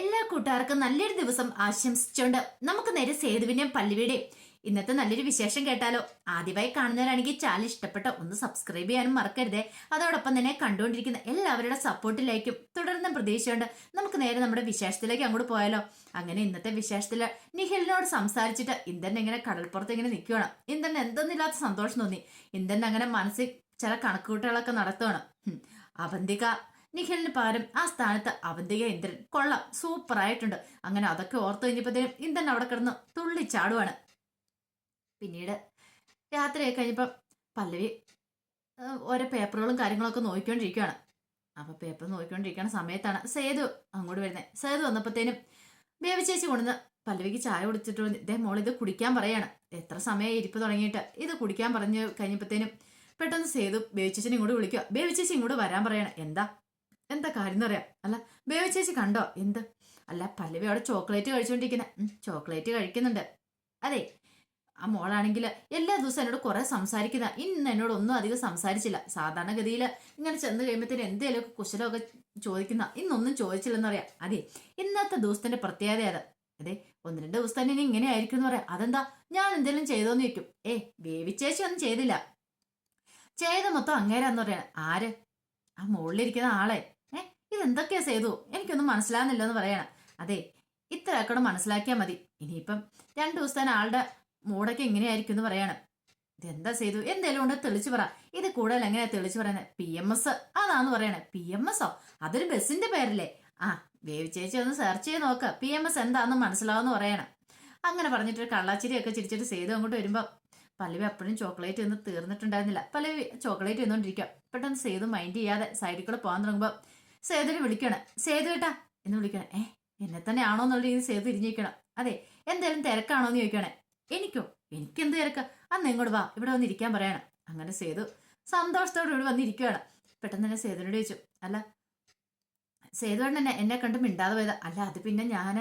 എല്ലാ കൂട്ടുകാർക്കും നല്ലൊരു ദിവസം ആശംസിച്ചുകൊണ്ട് നമുക്ക് നേരെ സേതുവിന്റെയും പള്ളിയുടെയും ഇന്നത്തെ നല്ലൊരു വിശേഷം കേട്ടാലോ? ആദ്യമായി കാണുന്നവരാണെങ്കിൽ ചാനൽ ഇഷ്ടപ്പെട്ട ഒന്ന് സബ്സ്ക്രൈബ് ചെയ്യാനും മറക്കരുതേ. അതോടൊപ്പം തന്നെ കണ്ടുകൊണ്ടിരിക്കുന്ന എല്ലാവരുടെ സപ്പോർട്ടിലേക്കും തുടർന്നും പ്രതീക്ഷയുണ്ട്. നമുക്ക് നേരെ നമ്മുടെ വിശേഷത്തിലേക്ക് അങ്ങോട്ട് പോയാലോ? അങ്ങനെ ഇന്നത്തെ വിശേഷത്തിൽ നിഖിലിനോട് സംസാരിച്ചിട്ട് ഇന്ദ്രൻ ഇങ്ങനെ കടൽപ്പുറത്ത് ഇങ്ങനെ നിൽക്കുകയാണ് ഇന്ദ്രൻ എന്തെന്നില്ലാത്ത സന്തോഷം തോന്നി. ഇന്ദ്രൻ അങ്ങനെ മനസ്സിൽ ചില കണക്കുകൂട്ടുകളൊക്കെ നടത്തുകയാണ് അവന്തിക നിഖിലിന് പകരം ആ സ്ഥാനത്ത് അവന്തിക ഇന്ദ്രൻ. കൊള്ളാം സൂപ്പർ ആയിട്ടുണ്ട്. അങ്ങനെ അതൊക്കെ ഓർത്തു കഴിഞ്ഞപ്പോഴത്തേനും ഇന്ദ്രൻ അവിടെ കിടന്ന് തുള്ളി ചാടുവാണ്. പിന്നീട് രാത്രിയായി കഴിഞ്ഞപ്പം പല്ലവി ഓരോ പേപ്പറുകളും കാര്യങ്ങളൊക്കെ നോക്കിക്കൊണ്ടിരിക്കുകയാണ് അപ്പൊ പേപ്പർ നോക്കിക്കൊണ്ടിരിക്കുന്ന സമയത്താണ് സേതു അങ്ങോട്ട് വരുന്നത് സേതു വന്നപ്പോഴത്തേനും ബേബി ചേച്ചി കൊണ്ടുവന്ന് പല്ലവിക്ക് ചായ കുടിച്ചിട്ട് ഇതേ മോൾ ഇത് കുടിക്കാൻ പറയാണ്. എത്ര സമയം ഇരിപ്പ് തുടങ്ങിയിട്ട്. ഇത് കുടിക്കാൻ പറഞ്ഞു കഴിഞ്ഞപ്പോഴത്തേനും പെട്ടെന്ന് സേതു ബേബി ചേച്ചിനെ ഇങ്ങോട്ട് വിളിക്കുക ബേബി ചേച്ചി ഇങ്ങോട്ട് വരാൻ പറയാണ്. എന്താ എന്താ കാര്യം എന്നറിയാം. അല്ല ബേബി ചേച്ചി കണ്ടോ? എന്ത്? അല്ല പല്ലവി അവിടെ ചോക്ലേറ്റ് കഴിച്ചുകൊണ്ടിരിക്കുന്ന ചോക്ലേറ്റ് കഴിക്കുന്നുണ്ട്. അതെ ആ മോളാണെങ്കിൽ എല്ലാ ദിവസവും എന്നോട് കുറെ സംസാരിക്കുന്ന. ഇന്ന് എന്നോട് ഒന്നും അധികം സംസാരിച്ചില്ല. സാധാരണഗതിയിൽ ഇങ്ങനെ ചെന്ന് കഴിയുമ്പോഴത്തേന് എന്തെങ്കിലുമൊക്കെ കുശലമൊക്കെ ചോദിക്കുന്ന. ഇന്നൊന്നും ചോദിച്ചില്ലെന്നറിയാം അതെ ഇന്നത്തെ ദിവസത്തിന്റെ പ്രത്യേകത അത് അതെ ഒന്ന് രണ്ട് ദിവസം തന്നെ ഇനി ഇങ്ങനെ ആയിരിക്കും എന്ന് പറയാം. അതെന്താ? ഞാൻ എന്തെങ്കിലും ചെയ്തോന്ന് ചോദിക്കും. ഏ വേവിച്ചേച്ചി ഒന്നും ചെയ്തില്ല. ചെയ്ത മൊത്തം അങ്ങേരാന്ന് പറയാണ് ആര്? ആ മുകളിലിരിക്കുന്ന ആളെ. ഇതെന്തൊക്കെയാ ചെയ്തു. എനിക്കൊന്നും മനസ്സിലാകുന്നില്ല എന്ന് പറയണം. അതെ ഇത്ര അക്കടം മനസ്സിലാക്കിയാൽ മതി. ഇനിയിപ്പം രണ്ടു ദിവസത്തേന് ആളുടെ മൂടൊക്കെ എങ്ങനെയായിരിക്കും എന്ന് പറയണം. ഇതെന്താ ചെയ്തു? എന്തേലും കൊണ്ട് തെളിച്ചു പറ. ഇത് കൂടുതൽ എങ്ങനെയാ തെളിച്ചു പറയുന്നത് പി എം എസ് അതാന്ന് പറയണേ. പി എം എസോ അതൊരു ബസ്സിന്റെ പേരല്ലേ? ആ വേവി ചേച്ചി ഒന്ന് സെർച്ച് ചെയ്ത് നോക്ക. പി എം എസ് എന്താന്ന് മനസ്സിലാവുമെന്ന് പറയണം. അങ്ങനെ പറഞ്ഞിട്ട് കള്ളാച്ചിരിയൊക്കെ ചിരിച്ചിട്ട് ചെയ്തു അങ്ങോട്ട് വരുമ്പോൾ പല്ലവി അപ്പോഴും ചോക്ലേറ്റ് ഒന്നും തീർന്നിട്ടുണ്ടായിരുന്നില്ല. പല്ലവി ചോക്ലേറ്റ് തിന്നോണ്ടിരിക്കുക പെട്ടെന്ന് സേതു മൈൻഡ് ചെയ്യാതെ സൈഡിൽ കൂടെ പോകാൻ തുടങ്ങുമ്പോ സേതുവിനെ വിളിക്കണം. സേതു കേട്ടാ എന്ന് വിളിക്കണം. ഏ എന്നെ തന്നെ ആണോ എന്നുള്ള രീതിയിൽ സേതു ഇരിഞ്ഞിരിക്കണം. അതെ എന്തായാലും തിരക്കാണോ എന്ന് ചോദിക്കണേ. എനിക്കോ? എനിക്ക് എനിക്കെന്ത് തിരക്ക? അന്ന് ഇങ്ങോട്ട് വാ ഇവിടെ വന്ന് ഇരിക്കാൻ പറയണം. അങ്ങനെ സേതു സന്തോഷത്തോടെ ഇവിടെ വന്നിരിക്കുകയാണ് പെട്ടെന്ന് തന്നെ സേതുവിനോട് ചോദിച്ചു അല്ല സേതുവേട്ടൻ എന്നെ എന്നെ കണ്ട് മിണ്ടാതെ പോയത്. അല്ല അത് പിന്നെ ഞാൻ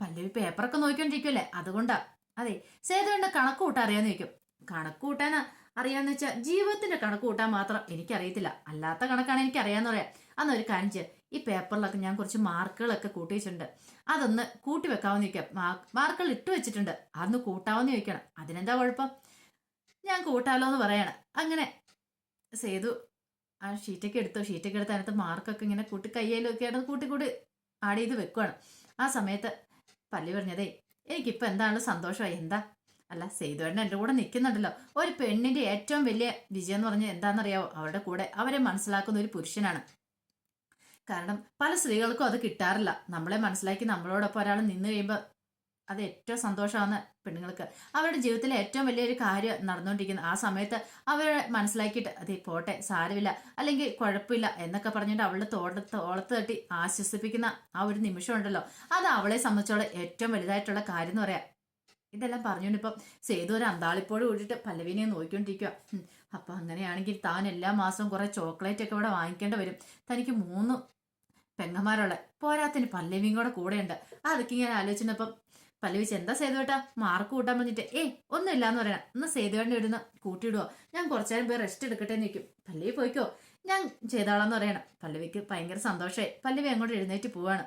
പല്ലവി പേപ്പറൊക്കെ നോക്കിക്കൊണ്ടിരിക്കുമല്ലേ അതുകൊണ്ടാ. അതെ സേതുവേണ്ട കണക്ക് കൂട്ടാൻ അറിയാന്ന് ചോദിക്കും. കണക്ക് കൂട്ടാൻ അറിയാന്ന് വെച്ചാൽ ജീവിതത്തിന്റെ കണക്ക് കൂട്ടാൻ മാത്രം എനിക്കറിയത്തില്ല. അല്ലാത്ത കണക്കാണ് എനിക്ക് അറിയാന്ന് പറയാം. അന്നൊരു കാര്യം ചെയ്യാം. ഈ പേപ്പറിലൊക്കെ ഞാൻ കുറച്ച് മാർക്കുകളൊക്കെ കൂട്ടി വെച്ചിട്ടുണ്ട്. അതൊന്ന് കൂട്ടി വെക്കാമെന്ന് ചോദിക്കാം. മാർക്കുകൾ ഇട്ട് വെച്ചിട്ടുണ്ട്. അതൊന്ന് കൂട്ടാമെന്ന് ചോദിക്കണം. അതിനെന്താ കുഴപ്പം? ഞാൻ കൂട്ടാലോ എന്ന് പറയണം. അങ്ങനെ സേതു ആ ഷീറ്റൊക്കെ എടുത്തോ? ഷീറ്റൊക്കെ എടുത്ത് അതിനകത്ത് മാർക്കൊക്കെ ഇങ്ങനെ കൂട്ടി കയ്യിലും ഒക്കെ ആയിട്ട് കൂട്ടി കൂടി ആഡ് ചെയ്ത് വെക്കുവാണ്. ആ സമയത്ത് പല്ലി പറഞ്ഞതേ എനിക്കിപ്പോൾ എന്താണ് സന്തോഷമായി? എന്താ? അല്ല സേതുവേണ്ണ എന്റെ കൂടെ നിൽക്കുന്നുണ്ടല്ലോ. ഒരു പെണ്ണിന്റെ ഏറ്റവും വലിയ വിജയം എന്ന് പറഞ്ഞാൽ എന്താണെന്നറിയാവോ? അവരുടെ കൂടെ അവരെ മനസ്സിലാക്കുന്ന ഒരു പുരുഷനാണ്. കാരണം പല സ്ത്രീകൾക്കും അത് കിട്ടാറില്ല. നമ്മളെ മനസ്സിലാക്കി നമ്മളോടൊപ്പം ഒരാൾ നിന്ന് കഴിയുമ്പോൾ അത് ഏറ്റവും സന്തോഷമാണ് പെണ്ണുങ്ങൾക്ക്. അവരുടെ ജീവിതത്തിലെ ഏറ്റവും വലിയൊരു കാര്യം നടന്നുകൊണ്ടിരിക്കുന്നത് ആ സമയത്ത് അവരെ മനസ്സിലാക്കിയിട്ട് അതെ പോട്ടെ സാരമില്ല. അല്ലെങ്കിൽ കുഴപ്പമില്ല എന്നൊക്കെ പറഞ്ഞിട്ട് അവളുടെ തോട്ട തോളത്ത് തട്ടി ആശ്വസിപ്പിക്കുന്ന ആ ഒരു നിമിഷം ഉണ്ടല്ലോ അത് അവളെ സംബന്ധിച്ചോളം ഏറ്റവും വലുതായിട്ടുള്ള കാര്യം എന്ന് പറയാം. ഇതെല്ലാം പറഞ്ഞുകൊണ്ട് ഇപ്പം സേതു ഒരു അന്താളിപ്പോട് കൂടിയിട്ട് പല്ലവിനെ നോക്കിക്കൊണ്ടിരിക്കുക അപ്പൊ അങ്ങനെയാണെങ്കിൽ താൻ എല്ലാ മാസവും കുറെ ചോക്ലേറ്റ് ഒക്കെ ഇവിടെ വാങ്ങിക്കേണ്ടി വരും. തനിക്ക് മൂന്ന് പെങ്ങന്മാരുള്ള പോരാത്തിന് പല്ലവിയും കൂടെ കൂടെയുണ്ട്. അതൊക്കെ ഇങ്ങനെ ആലോചിച്ചപ്പം പല്ലവിച്ച് എന്താ സേതുവേട്ടാ മാർക്ക് കൂട്ടാൻ പറഞ്ഞിട്ട് ഏ ഒന്നുമില്ല എന്ന് പറയണം ഒന്ന് സേതുവേണ്ട ഇടുന്ന കൂട്ടിയിടുവോ? ഞാൻ കുറച്ചു നേരം റെസ്റ്റ് എടുക്കട്ടെ എന്ന് നിൽക്കും പല്ലവി പോയിക്കോ? ഞാൻ ചെയ്താളാന്ന് പറയണം. പല്ലവിക്ക് ഭയങ്കര സന്തോഷമായി. പല്ലവി അങ്ങോട്ട് എഴുന്നേറ്റ് പോവാണ്.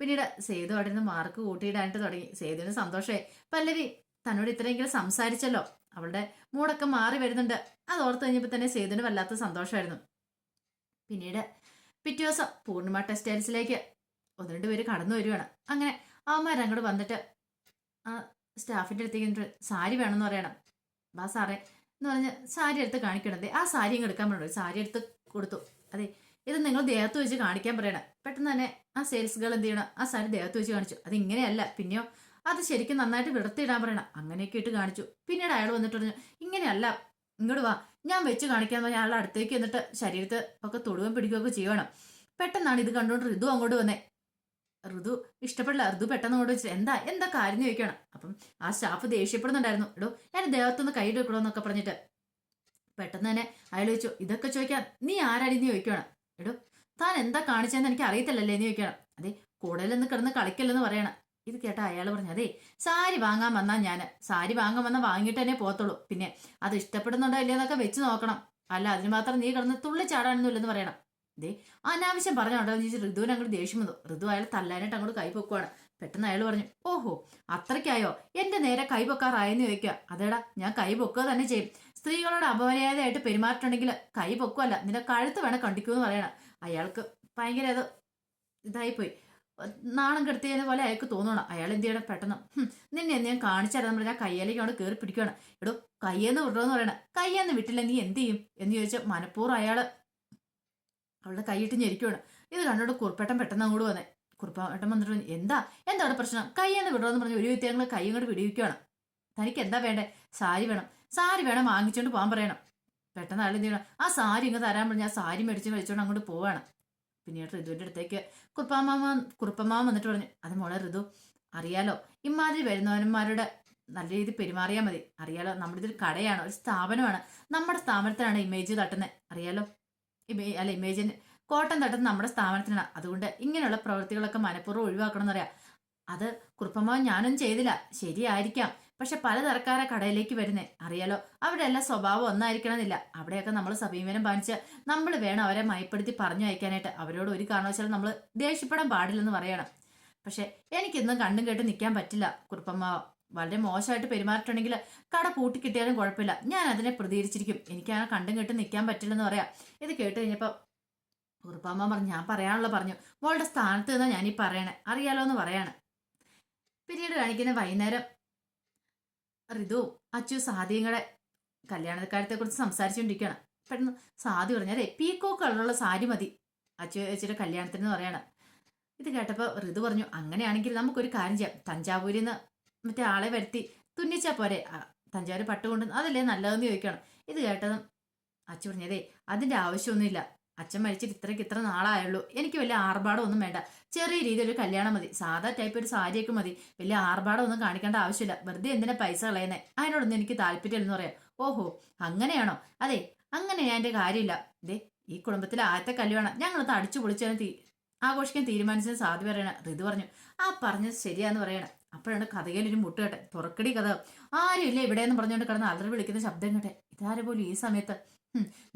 പിന്നീട് സേതു അവിടെ നിന്ന് മാർക്ക് കൂട്ടിയിടാനായിട്ട് തുടങ്ങി. സേതുവിന് സന്തോഷമായി. പല്ലവി തന്നോട് ഇത്രയെങ്കിലും സംസാരിച്ചല്ലോ. അവളുടെ മൂടൊക്കെ മാറി വരുന്നുണ്ട്. അത് ഓർത്ത് കഴിഞ്ഞപ്പോൾ തന്നെ സേതുവിന് വല്ലാത്ത സന്തോഷമായിരുന്നു. പിന്നീട് പിറ്റേ ദിവസം പൂർണിമ ടെക്സ്റ്റൈൽസിലേക്ക് ഒന്ന് രണ്ട് പേര് കടന്നു വരുവാണ്. അങ്ങനെ അവന്മാർ അങ്ങോട്ട് വന്നിട്ട് ആ സ്റ്റാഫിന്റെ അടുത്തേക്ക് സാരി വേണമെന്ന് പറയണം. ബാ സാറേ എന്ന് പറഞ്ഞ് സാരി എടുത്ത് കാണിക്കണത് ആ സാരി ഇങ്ങ് എടുക്കാൻ പറഞ്ഞു സാരി എടുത്ത് കൊടുത്തു. അതെ ഇത് നിങ്ങൾ ദേഹത്ത് വെച്ച് കാണിക്കാൻ പറയണം. പെട്ടെന്ന് തന്നെ ആ സെയിൽസ് ഗേൾ എന്ത് ചെയ്യണം? ആ സാരി ദേഹത്ത് വെച്ച് കാണിച്ചു. അത് ഇങ്ങനെയല്ല പിന്നെയോ അത് ശരിക്കും നന്നായിട്ട് വിടർത്തിയിടാൻ പറയണം. അങ്ങനെയൊക്കെ ഇട്ട് കാണിച്ചു. പിന്നീട് അയാൾ വന്നിട്ട് പറഞ്ഞു ഇങ്ങനെയല്ല ഇങ്ങോട്ട് വാ. ഞാൻ വെച്ച് കാണിക്കാൻ പറഞ്ഞാൽ അയാളുടെ അടുത്തേക്ക് എന്നിട്ട് ശരീരത്ത് ഒക്കെ തൊടുകയും പിടിക്കുകയൊക്കെ ചെയ്യണം. പെട്ടെന്നാണ് ഇത് കണ്ടുകൊണ്ട് ഋതു അങ്ങോട്ട് വന്നേ. ഋതു ഇഷ്ടപ്പെടില്ല. ഋതു പെട്ടെന്ന് അങ്ങോട്ട് വെച്ചിട്ട് എന്താ? എന്താ കാര്യം? ചോദിക്കണം അപ്പം ആ സ്റ്റാഫ് ദേഷ്യപ്പെടുന്നുണ്ടായിരുന്നു. എടോ ഞാൻ ദേഹത്തൊന്ന് കൈ എന്നൊക്കെ പറഞ്ഞിട്ട് പെട്ടെന്ന് തന്നെ അയാൾ ചോദിച്ചു ഇതൊക്കെ ചോദിക്കാൻ നീ ആരാടി? നീ ചോദിക്കണം എടോ താൻ എന്താ കാണിച്ചതെന്ന് എനിക്ക് അറിയത്തില്ലല്ലേ? എന്ന് ചോദിക്കണം അതെ കൂടുതലൊന്ന് കിടന്ന് കളിക്കല്ലെന്ന് പറയണം. ഇത് കേട്ട അയാൾ പറഞ്ഞു അതെ സാരി വാങ്ങാൻ വന്നാ ഞാൻ സാരി വാങ്ങാൻ വന്നാൽ വാങ്ങിയിട്ട് തന്നെ പോത്തുള്ളൂ പിന്നെ അത് ഇഷ്ടപ്പെടുന്നുണ്ടോ ഇല്ലയെന്നൊക്കെ വെച്ച് നോക്കണം. അല്ല അതിന് മാത്രം നീ കിടന്ന് തുള്ളി ചാടാനൊന്നും ഇല്ലെന്ന് പറയണം. ദേ അനാവശ്യം പറഞ്ഞോണ്ടോ ചേച്ചി ഋതുവിന് അങ്ങോട്ട് ദേഷ്യം വന്നു. ഋതു അയാൾ തല്ലാനായിട്ട് അങ്ങോട്ട് കൈ പൊക്കുവാണ്. പെട്ടെന്ന് അയാൾ പറഞ്ഞു ഓഹോ അത്രയ്ക്കായോ? എന്റെ നേരെ കൈ പൊക്കാറായെന്ന് ചോദിക്കുക അതേടാ ഞാൻ കൈ പൊക്കുക തന്നെ ചെയ്യും. സ്ത്രീകളോട് അപമര്യാദയായിട്ട് പെരുമാറിയിട്ടുണ്ടെങ്കിൽ കൈ പൊക്കുവല്ല. നിന്റെ കഴുത്ത് വേണം കണ്ടിക്കൂന്ന് പറയണം. അയാൾക്ക് ഭയങ്കര അത് ഇതായിപ്പോയി. നാണം കെടുത്തിയതിനെ പോലെ അയാൾക്ക് തോന്നണം അയാൾ എന്ത് ചെയ്യണം? പെട്ടെന്ന് നിന്നെ എന്ത് ഞാൻ കാണിച്ചാലും ഞാൻ കയ്യിലേക്ക് അവിടെ കയറി പിടിക്കുകയാണ് എടോ കയ്യെന്ന് വിടണമെന്ന് പറയണം. കയ്യെന്ന് വിട്ടില്ല നീ എന്ത് ചെയ്യും? എന്ന് ചോദിച്ചാൽ മനഃപൂർവം അയാൾ അവളുടെ കൈയിട്ട് ഞെരിക്കുവാണ്. ഇത് കണ്ടോണ്ട് കുറുപ്പേട്ടൻ പെട്ടെന്ന് അങ്ങോട്ട് വന്നേ കുറുപ്പേട്ടൻ വന്നിട്ട് എന്താ? എന്താ അവിടെ പ്രശ്നം? കയ്യെന്ന് വിടണമെന്ന് പറഞ്ഞ ഒരു വ്യക്തി കൈ ഇങ്ങോട്ട് പിടിവിക്കുകയാണ് തനിക്ക് എന്താ വേണ്ടേ? സാരി വേണം. സാരി വേണം വാങ്ങിച്ചുകൊണ്ട് പോകാൻ പറയണം. പെട്ടെന്ന് ആളെന്ത് ചെയ്യണം? ആ സാരി ഇങ്ങ് തരാൻ പറഞ്ഞ് ആ സാരി മേടിച്ച് കഴിച്ചുകൊണ്ട് അങ്ങോട്ട് പോവാണ്. പിന്നീട് ഋതുവിന്റെ അടുത്തേക്ക് കുറുപ്പാമാമ കുറുപ്പമാമ വന്നിട്ട് പറഞ്ഞു അത് മോളെ ഋതു അറിയാലോ ഇമാതിരി വരുന്നവന്മാരുടെ നല്ല രീതി പെരുമാറിയാൽ മതി. അറിയാലോ നമ്മുടെ ഇതൊരു കടയാണ് ഒരു സ്ഥാപനമാണ്. നമ്മുടെ സ്ഥാപനത്തിനാണ് ഇമേജ് തട്ടുന്നത് അറിയാലോ ഇമേ അല്ല ഇമേജിന് കോട്ടം തട്ടുന്നത് നമ്മുടെ സ്ഥാപനത്തിനാണ്. അതുകൊണ്ട് ഇങ്ങനെയുള്ള പ്രവൃത്തികളൊക്കെ മനഃപൂർവം ഒഴിവാക്കണം എന്നറിയാം അത് കുറുപ്പമാവൻ ഞാനൊന്നും ചെയ്തില്ല. ശരിയായിരിക്കാം. പക്ഷെ പല പലതരക്കാരെ കടയിലേക്ക് വരുന്നേ. അറിയാലോ അവിടെ എല്ലാം സ്വഭാവം ഒന്നായിരിക്കണമെന്നില്ല. അവിടെയൊക്കെ നമ്മൾ സമീപനം പാലിച്ച് നമ്മൾ വേണം അവരെ മയപ്പെടുത്തി പറഞ്ഞു അയക്കാനായിട്ട്. അവരോട് ഒരു കാരണവശാലും നമ്മൾ ദേഷ്യപ്പെടാൻ പാടില്ലെന്ന് പറയണം. പക്ഷെ എനിക്കിന്നും കണ്ടും കേട്ട് നിൽക്കാൻ പറ്റില്ല. കുറുപ്പമ്മാവ വളരെ മോശമായിട്ട് പെരുമാറിയിട്ടുണ്ടെങ്കിൽ കട പൂട്ടി കിട്ടിയാലും കുഴപ്പമില്ല. ഞാൻ അതിനെ പ്രതികരിച്ചിരിക്കും. എനിക്ക് ആ കണ്ടും കേട്ട് നിൽക്കാൻ പറ്റില്ലെന്ന് പറയാം. ഇത് കേട്ട് കഴിഞ്ഞപ്പോൾ കുറുപ്പമ്മ പറഞ്ഞു ഞാൻ പറയാനുള്ള പറഞ്ഞു. മോളുടെ സ്ഥാനത്ത് നിന്നാണ് ഞാനീ പറയണേ. അറിയാലോ എന്ന് പറയാണ്. പിന്നീട് കാണിക്കുന്ന വൈകുന്നേരം ഋതു അച്ചു സാധ്യങ്ങളെ കൂടെ കല്യാണക്കാര്യത്തെ കുറിച്ച് സംസാരിച്ചുകൊണ്ടിരിക്കുകയാണ് പെട്ടെന്ന് സാദി പറഞ്ഞാലേ പീക്കോ കളറുള്ള സാരി മതി. അച്ചു അച്ഛന്റെ കല്യാണത്തിന് പറയണം. ഇത് കേട്ടപ്പോൾ ഋതു പറഞ്ഞു അങ്ങനെയാണെങ്കിൽ നമുക്കൊരു കാര്യം ചെയ്യാം. തഞ്ചാവൂരിൽ നിന്ന് മറ്റേ ആളെ വരുത്തി തുന്നിച്ചാ പോരെ? തഞ്ചാവൂർ പട്ട് കൊണ്ടുവന്ന് അതല്ലേ നല്ലതെന്ന് ചോദിക്കണം ഇത് കേട്ടതും അച്ചു പറഞ്ഞതേ അതിന്റെ ആവശ്യമൊന്നുമില്ല. അച്ഛൻ മരിച്ചിട്ട് ഇത്രയ്ക്ക് ഇത്ര നാളായുള്ളൂ. എനിക്ക് വലിയ ആർഭാടം ഒന്നും വേണ്ട. ചെറിയ രീതിയിൽ ഒരു കല്യാണം മതി. സാധാ ടൈപ്പ് ഒരു സാരിയൊക്കെ മതി. വലിയ ആർഭാടം ഒന്നും കാണിക്കേണ്ട ആവശ്യമില്ല. വെറുതെ എന്തിനാ പൈസ കളയുന്നേ? അതിനോടൊന്നും എനിക്ക് താല്പര്യമില്ലെന്ന് പറയാം. ഓഹോ അങ്ങനെയാണോ? അതെ അങ്ങനെ ഞാൻ എന്റെ കാര്യമില്ല. ദേ ഈ കുടുംബത്തിലെ ആദ്യത്തെ കല്യാണം ഞങ്ങളത് അടിച്ചു പൊളിച്ചാലും തീ ആഘോഷിക്കാൻ തീരുമാനിച്ചത് സാധു പറയണ ഋതു പറഞ്ഞു. ആ പറഞ്ഞത് ശരിയാന്ന് പറയണം. അപ്പോഴാണ് കഥയിലൊരു മുട്ടുകെട്ടെ. കേട്ടെ തുറക്കടി കഥ. ആരും ഇല്ല ഇവിടെ എന്ന് പറഞ്ഞുകൊണ്ട് കിടന്ന് അലറി വിളിക്കുന്ന ശബ്ദം കേട്ടെ ഇതാരെ പോലും ഈ സമയത്ത്?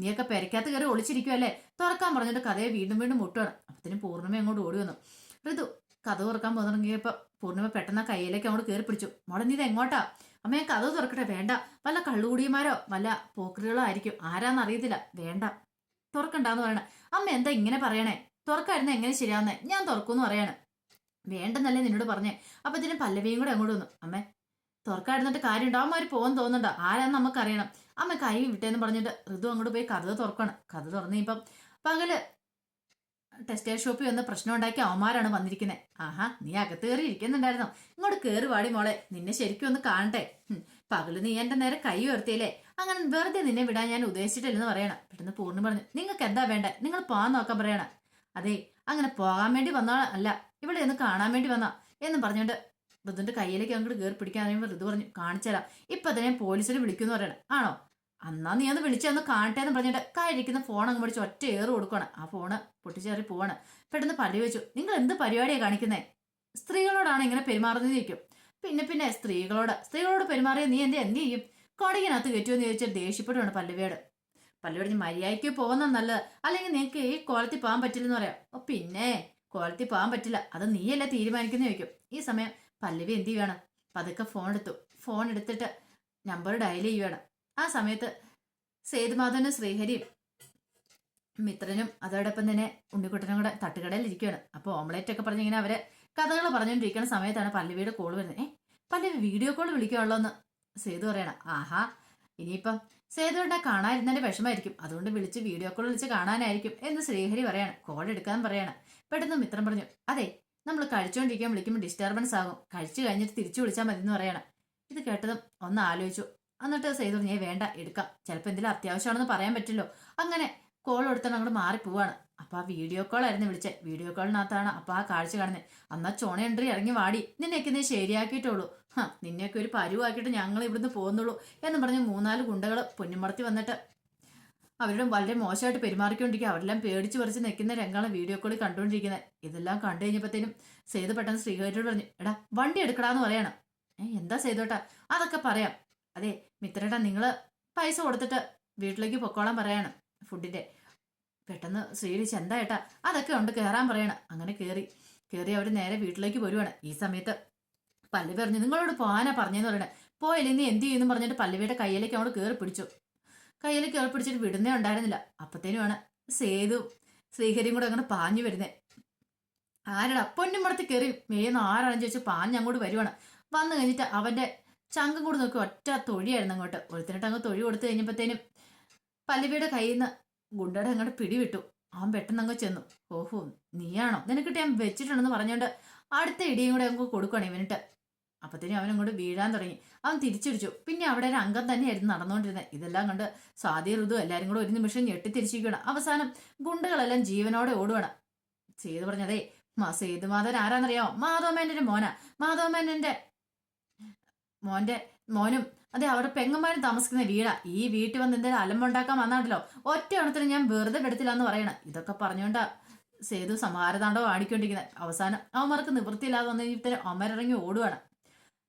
നീയൊക്കെ പെരക്കകത്ത് കയറി ഒളിച്ചിരിക്കുവല്ലേ തുറക്കാൻ പറഞ്ഞിട്ട് കഥയെ വീണ്ടും വീണ്ടും മുട്ടുകയാണ് അപ്പത്തിന് പൂർണിമ അങ്ങോട്ട് ഓടി വന്നു? ഋതു കഥ തുറക്കാൻ പോകുന്നിറങ്ങിയപ്പോ പൂർണിമ പെട്ടെന്ന് കയ്യിലേക്ക് അങ്ങോട്ട് കയറി പിടിച്ചു. മോളെ നീ ഇത് എങ്ങോട്ടാ? അമ്മയെ കഥ തുറക്കട്ടെ വേണ്ട. വല്ല കള്ളുകൂടിയമാരോ വല്ല പോക്കറികളോ ആയിരിക്കും. ആരാന്ന് അറിയത്തില്ല. വേണ്ട. തുറക്കണ്ടെന്ന് പറയണ. അമ്മ എന്താ ഇങ്ങനെ പറയണേ? തുറക്കായിരുന്നു എങ്ങനെ ശരിയാവുന്നേ? ഞാൻ തുറക്കൂന്ന് പറയാണ്. വേണ്ടെന്നല്ലേ നിന്നോട് പറഞ്ഞേ. അപ്പൊ ഇതിന് പല്ലവിയും കൂടെ അങ്ങോട്ട് വന്നു. അമ്മേ തുറക്കായിരുന്നിട്ട് കാര്യമുണ്ടോ? അമ്മ ഒരു പോകാൻ തോന്നുന്നുണ്ടോ? ആരാന്ന് നമുക്കറിയണം. അമ്മ കൈ വിട്ടേന്ന് പറഞ്ഞിട്ട് ഋതു അങ്ങോട്ട് പോയി കഥ തുറക്കണം. കഥ തുറന്ന് ഇപ്പം പകൽ ടെക്സ്റ്റൈൽ ഷോപ്പിൽ വന്ന് പ്രശ്നം ഉണ്ടാക്കി അവന്മാരാണ് വന്നിരിക്കുന്നത് ആഹാ നീ അകത്ത് കയറി ഇരിക്കുന്നുണ്ടായിരുന്നോ? ഇങ്ങോട്ട് കയറി വാടി മോളെ നിന്നെ ശരിക്കും ഒന്ന് കാണട്ടെ. പകൽ നീ എന്റെ നേരെ കൈ ഉയർത്തിയില്ലേ? അങ്ങനെ വെറുതെ നിന്നെ വിടാൻ ഞാൻ ഉദ്ദേശിച്ചിട്ടില്ലെന്ന് പറയണം. പെട്ടെന്ന് പൂർണ പറഞ്ഞു നിങ്ങൾക്ക് എന്താ വേണ്ടേ? നിങ്ങൾ പോകാൻ നോക്കാൻ പറയണം. അതെ അങ്ങനെ പോകാൻ വേണ്ടി വന്നാ അല്ല ഇവിടെ ഒന്ന് കാണാൻ വേണ്ടി വന്നാ എന്ന് പറഞ്ഞുകൊണ്ട് ഋതുവിന്റെ കയ്യിലേക്ക് അങ്ങോട്ട് കയറി പിടിക്കാൻ ഋതു പറഞ്ഞു കാണിച്ചുതരാം. ഇപ്പൊ തന്നെ പോലീസിനെ വിളിക്കുന്നു പറയണം. ആണോ? അന്നാ നീ ഒന്ന് വിളിച്ചൊന്ന് കാണട്ടെ എന്ന് പറഞ്ഞിട്ട് കയ്യിരിക്കുന്ന ഫോൺ അങ്ങ് പിടിച്ച് ഒറ്റ ഏറ് കൊടുക്കണം ആ ഫോണ് പൊട്ടിച്ചേറി പോവാണ്. പെട്ടെന്ന് പള്ളി വെച്ചു. നിങ്ങൾ എന്ത് പരിപാടിയാണ് കാണിക്കുന്നത് സ്ത്രീകളോടാണ് ഇങ്ങനെ പെരുമാറുന്നത് ചോദിക്കും. പിന്നെ പിന്നെ സ്ത്രീകളോട്. സ്ത്രീകളോട് പെരുമാറിയ നീ എന്റെ എന്ത് ചെയ്യും? കൊടകിനകത്ത് കയറ്റുമെന്ന് ചോദിച്ചാൽ ദേഷ്യപ്പെടുവാണ് പല്ലുവേട്. പല്ലുവേട് മര്യാദയ്ക്ക് പോകുന്ന നല്ലത്. അല്ലെങ്കിൽ നിനക്ക് ഈ കോലത്തിൽ പോകാൻ പറ്റില്ലെന്ന് പറയാം. ഓ പിന്നെ? കോലത്തിൽ പോകാൻ പറ്റില്ല. അത് നീയല്ലേ തീരുമാനിക്കുന്ന ചോദിക്കും. ഈ സമയം പല്ലവി എന്ത് ചെയ്യുകയാണ് പതുക്കെ ഫോൺ എടുത്തു. ഫോൺ എടുത്തിട്ട് നമ്പർ ഡയൽ ചെയ്യുകയാണ് ആ സമയത്ത് സേതുമാധവനും ശ്രീഹരിയും മിത്രനും അതോടൊപ്പം തന്നെ ഉണ്ണിക്കുട്ടനും കൂടെ തട്ടുകടയിൽ ഇരിക്കുകയാണ് അപ്പോൾ ഓംലേറ്റ് ഒക്കെ പറഞ്ഞിങ്ങനെ അവരെ കഥകൾ പറഞ്ഞുകൊണ്ടിരിക്കുന്ന സമയത്താണ് പല്ലവിയുടെ കോൾ വരുന്നത്. ഏ പല്ലവി വീഡിയോ കോൾ വിളിക്കുകയുള്ളൂ എന്ന് സേതു പറയണം. ആഹാ ഇനിയിപ്പം സേതുവിനെ കാണാതിരുന്നതിന്റെ വിഷമായിരിക്കും അതുകൊണ്ട് വിളിച്ച് വീഡിയോ കോൾ വിളിച്ച് കാണാനായിരിക്കും എന്ന് ശ്രീഹരി പറയാണ്. കോൾ എടുക്കാൻ പറയാണ്. പെട്ടെന്ന് മിത്രം പറഞ്ഞു അതെ നമ്മൾ കഴിച്ചുകൊണ്ടിരിക്കാൻ വിളിക്കുമ്പോൾ ഡിസ്റ്റർബൻസ് ആകും. കഴിച്ചു കഴിഞ്ഞിട്ട് തിരിച്ചു വിളിച്ചാൽ മതി എന്ന് പറയണം. ഇത് കേട്ടതും ഒന്ന് ആലോചിച്ചു. എന്നിട്ട് സെയ്ത് പറഞ്ഞു "ഏയ് വേണ്ട എടുക്കാം. ചിലപ്പോൾ എന്തെങ്കിലും അത്യാവശ്യമാണെന്ന് പറയാൻ പറ്റില്ലോ. അങ്ങനെ കോൾ എടുത്താൽ അങ്ങോട്ട് മാറി പോവാണ്. അപ്പൊ ആ വീഡിയോ കോൾ ആയിരുന്നു വിളിച്ചത് വീഡിയോ കോളിനകത്താണ് അപ്പൊ ആ കാഴ്ച കാണുന്നത് അന്നാ ചോണ എൻട്രി ഇറങ്ങി വാടി. നിന്നെയൊക്കെ നീ ശരിയാക്കിയിട്ടുള്ളൂ. ഹ നിന്നെയൊക്കെ ഒരു പരുവാക്കിയിട്ട് ഞങ്ങൾ ഇവിടുന്ന് പോകുന്നുള്ളൂ. എന്ന് പറഞ്ഞ് മൂന്നാൽ ഗുണ്ടകൾ പൊന്നുമടത്തി വന്നിട്ട് അവരോടും വളരെ മോശമായിട്ട് പെരുമാറിക്കൊണ്ടിരിക്കുക അവരെല്ലാം പേടിച്ച് പറിച്ച് നിൽക്കുന്ന രംഗമാണ് വീഡിയോ കോളിൽ കണ്ടുകൊണ്ടിരിക്കുന്നത്. ഇതെല്ലാം കണ്ടു കഴിഞ്ഞപ്പോഴത്തേനും സേതു പെട്ടെന്ന് ശ്രീഹരിയോട് പറഞ്ഞു എടാ വണ്ടി എടുക്കടാന്ന് പറയണം. എന്താ സേതുട്ടാ? അതൊക്കെ പറയാം. അതെ മിത്രേട്ടാ നിങ്ങൾ പൈസ കൊടുത്തിട്ട് വീട്ടിലേക്ക് പൊക്കോളാൻ പറയണം ഫുഡിന്റെ. പെട്ടെന്ന് സ്വീകരിച്ച് എന്താ ഏട്ടാ? അതൊക്കെ ഉണ്ട് കയറാൻ പറയണം. അങ്ങനെ കയറി കയറി അവർ നേരെ വീട്ടിലേക്ക് വരുവാണ് ഈ സമയത്ത് പല്ലവി പറഞ്ഞു നിങ്ങളോട് പോകാനാ പറഞ്ഞെന്ന് പറയണേ. പോയില്ലേ നീ എന്ത് ചെയ്യുന്നു? പറഞ്ഞിട്ട് പല്ലവിയുടെ കയ്യിലേക്ക് അങ്ങോട്ട് കയറി പിടിച്ചു. കയ്യിൽ കയറി പിടിച്ചിട്ട് വിടുന്നേ ഉണ്ടായിരുന്നില്ല. അപ്പത്തേനുമാണ് സേതു ശ്രീഹരിയും കൂടെ അങ്ങനെ പാഞ്ഞു വരുന്നേ. ആരടാ പൊന്നും മുടത്ത് കയറി മേന്ന് ആരാണെന്ന് ചോദിച്ചു പാഞ്ഞ് അങ്ങോട്ട് വരുവാണ്. വന്നു കഴിഞ്ഞിട്ട് അവന്റെ ചങ്കം കൂടെ നോക്കി ഒറ്റ തൊഴിയായിരുന്നു അങ്ങോട്ട്. ഒരുത്തിനിട്ട് അങ്ങ് തൊഴി കൊടുത്തു കഴിഞ്ഞപ്പോഴത്തേനും പല്ലവിയുടെ കയ്യിൽ നിന്ന് ഗുണ്ടയുടെ അങ്ങോട്ട് പിടിവിട്ടു. അവൻ പെട്ടെന്ന് അങ്ങ് ചെന്നു. ഓഹോ നീയാണോ? നിനക്കിട്ട് ഞാൻ വെച്ചിട്ടുണ്ടെന്ന് പറഞ്ഞുകൊണ്ട് അടുത്ത ഇടിയും കൂടെ അങ്ങ് കൊടുക്കണം ഇവനിട്ട്. അപ്പത്തേനും അവൻ അങ്ങോട്ട് വീഴാൻ തുടങ്ങി. അവൻ തിരിച്ചടിച്ചു. പിന്നെ അവിടെ ഒരു അംഗം തന്നെയായിരുന്നു നടന്നുകൊണ്ടിരുന്നത്. ഇതെല്ലാം കണ്ട് സ്വാതി ഋതു എല്ലാവരും കൂടെ ഒരു നിമിഷം ഞെട്ടിത്തിരിച്ചിരിക്കണം അവസാനം ഗുണ്ടകളെല്ലാം ജീവനോടെ ഓടുവാണ്. സേതു പറഞ്ഞതേ സേതു മാധവൻ ആരാന്നറിയാമോ മാധവമേനന്റെ മോന. മാധവമേനന്റെ മോന്റെ മോനും അതെ അവരുടെ പെങ്ങന്മാരും താമസിക്കുന്ന വീടാ. ഈ വീട്ടിൽ വന്ന് എന്തെങ്കിലും അലമ്പുണ്ടാക്കാൻ വന്നാണല്ലോ ഒറ്റ എണ്ണത്തിന് ഞാൻ വെറുതെ പെടുത്തില്ല എന്ന് പറയണം. ഇതൊക്കെ പറഞ്ഞുകൊണ്ടാ സേതു സമാരതാണ്ടോ ആടിക്കൊണ്ടിരിക്കുന്നത് അവസാനം അവന്മാർക്ക് നിവൃത്തിയില്ലാതെ വന്നു കഴിഞ്ഞാൽ അമരിറങ്ങി ഓടുവാണ്.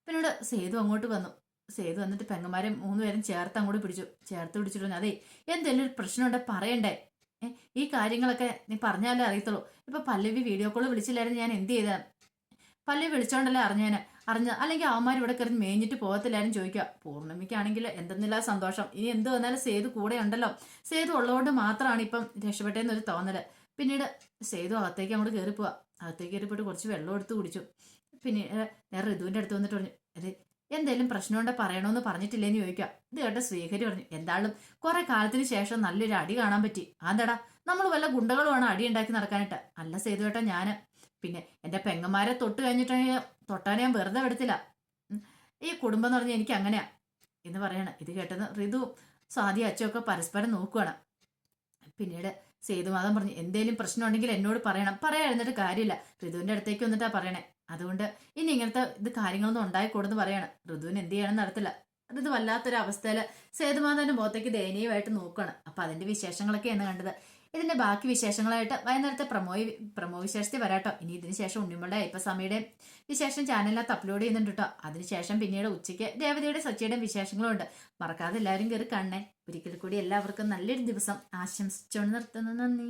പിന്നീട് സേതു അങ്ങോട്ട് വന്നു. സേതു വന്നിട്ട് പെങ്ങന്മാരെ മൂന്നുപേരും ചേർത്ത് അങ്ങോട്ട് പിടിച്ചു. ചേർത്ത് പിടിച്ചിട്ട് അതെ എന്തെങ്കിലും ഒരു പ്രശ്നമുണ്ടെ പറയണ്ടേ? ഈ കാര്യങ്ങളൊക്കെ നീ പറഞ്ഞാലേ അറിയത്തുള്ളൂ. ഇപ്പൊ പല്ലവി വീഡിയോ കോൾ വിളിച്ചില്ലായിരുന്നു ഞാൻ എന്ത് ചെയ്താ? പല്ലവി വിളിച്ചോണ്ടല്ലേ അറിഞ്ഞേനെ. അറിഞ്ഞ അല്ലെങ്കിൽ അവന്മാർ ഇവിടെ കയറി മേഞ്ഞിട്ട് പോകത്തില്ലാരും ചോദിക്കുക. പൂർണിമയ്ക്കാണെങ്കിൽ എന്തെന്നില്ല സന്തോഷം. ഇനി എന്ത് വന്നാലും സേതു കൂടെ ഉണ്ടല്ലോ. സേതു ഉള്ളതുകൊണ്ട് മാത്രമാണ് ഇപ്പം രക്ഷപ്പെട്ടെന്നൊരു തോന്നൽ. പിന്നീട് സേതു അകത്തേക്ക് അങ്ങോട്ട് കയറി പോവാ. അകത്തേക്ക് കയറി കുറച്ച് വെള്ളം എടുത്ത് കുടിച്ചു. പിന്നെ ഞാൻ ഋതുവിന്റെ അടുത്ത് വന്നിട്ട് പറഞ്ഞു അതെ എന്തെങ്കിലും പ്രശ്നമുണ്ടോ പറയണമെന്ന് പറഞ്ഞിട്ടില്ലേന്ന് ചോദിക്കുക. ഇത് കേട്ട ശ്രീഹരി പറഞ്ഞു എന്തായാലും കുറെ കാലത്തിന് ശേഷം നല്ലൊരു അടി കാണാൻ പറ്റി. അതെടാ നമ്മൾ വല്ല ഗുണ്ടകളുമാണ് അടി ഉണ്ടാക്കി നടക്കാനായിട്ട്. അല്ല സേതു കേട്ടോ ഞാൻ പിന്നെ എന്റെ പെങ്ങന്മാരെ തൊട്ട് കഴിഞ്ഞിട്ട് തൊട്ടാൻ ഞാൻ വെറുതെ വിടത്തില്ല. ഈ കുടുംബം എന്ന് പറഞ്ഞാൽ എനിക്ക് അങ്ങനെയാ എന്ന് പറയണം. ഇത് കേട്ടെന്ന് ഋതു സ്വാതി അച്ഛനൊക്കെ പരസ്പരം നോക്കുവാണ്. പിന്നീട് സേതുമാധവൻ പറഞ്ഞു എന്തേലും പ്രശ്നം ഉണ്ടെങ്കിൽ എന്നോട് പറയണം. പറയാതിരുന്നിട്ട് കാര്യമില്ല. ഋതുവിന്റെ അടുത്തേക്ക് വന്നിട്ടാ പറയണേ. അതുകൊണ്ട് ഇനി ഇങ്ങനത്തെ ഇത് കാര്യങ്ങളൊന്നും ഉണ്ടായിക്കൂടെന്ന് പറയണം. ഋതുവിന് എന്ത് ചെയ്യണം നടത്തില്ല. ഋതു വല്ലാത്തൊരു അവസ്ഥയിൽ മുഖത്തേക്ക് ദയനീയമായിട്ട് നോക്കുകയാണ് അപ്പൊ അതിന്റെ വിശേഷങ്ങളൊക്കെയാണ് കണ്ടത്. ഇതിന്റെ ബാക്കി വിശേഷങ്ങളായിട്ട് വൈകുന്നേരത്തെ പ്രമോ പ്രമോ വിശേഷത്തിൽ വരാട്ടോ. ഇനി ഇതിന് ശേഷം ഉണ്ണിമ്മയുടെ അയ്യപ്പസ്വാമിയുടെ വിശേഷം ചാനലിനകത്ത് അപ്ലോഡ് ചെയ്യുന്നുണ്ട് കേട്ടോ അതിനുശേഷം പിന്നീട് ഉച്ചയ്ക്ക് രേവതിയുടെ സച്ചിയുടെയും വിശേഷങ്ങളും ഉണ്ട്. മറക്കാതെ എല്ലാവരും കയറി കാണണേ. ഒരിക്കൽ കൂടി എല്ലാവർക്കും നല്ലൊരു ദിവസം ആശംസിച്ചുകൊണ്ട് നിർത്തുന്നു. നന്ദി.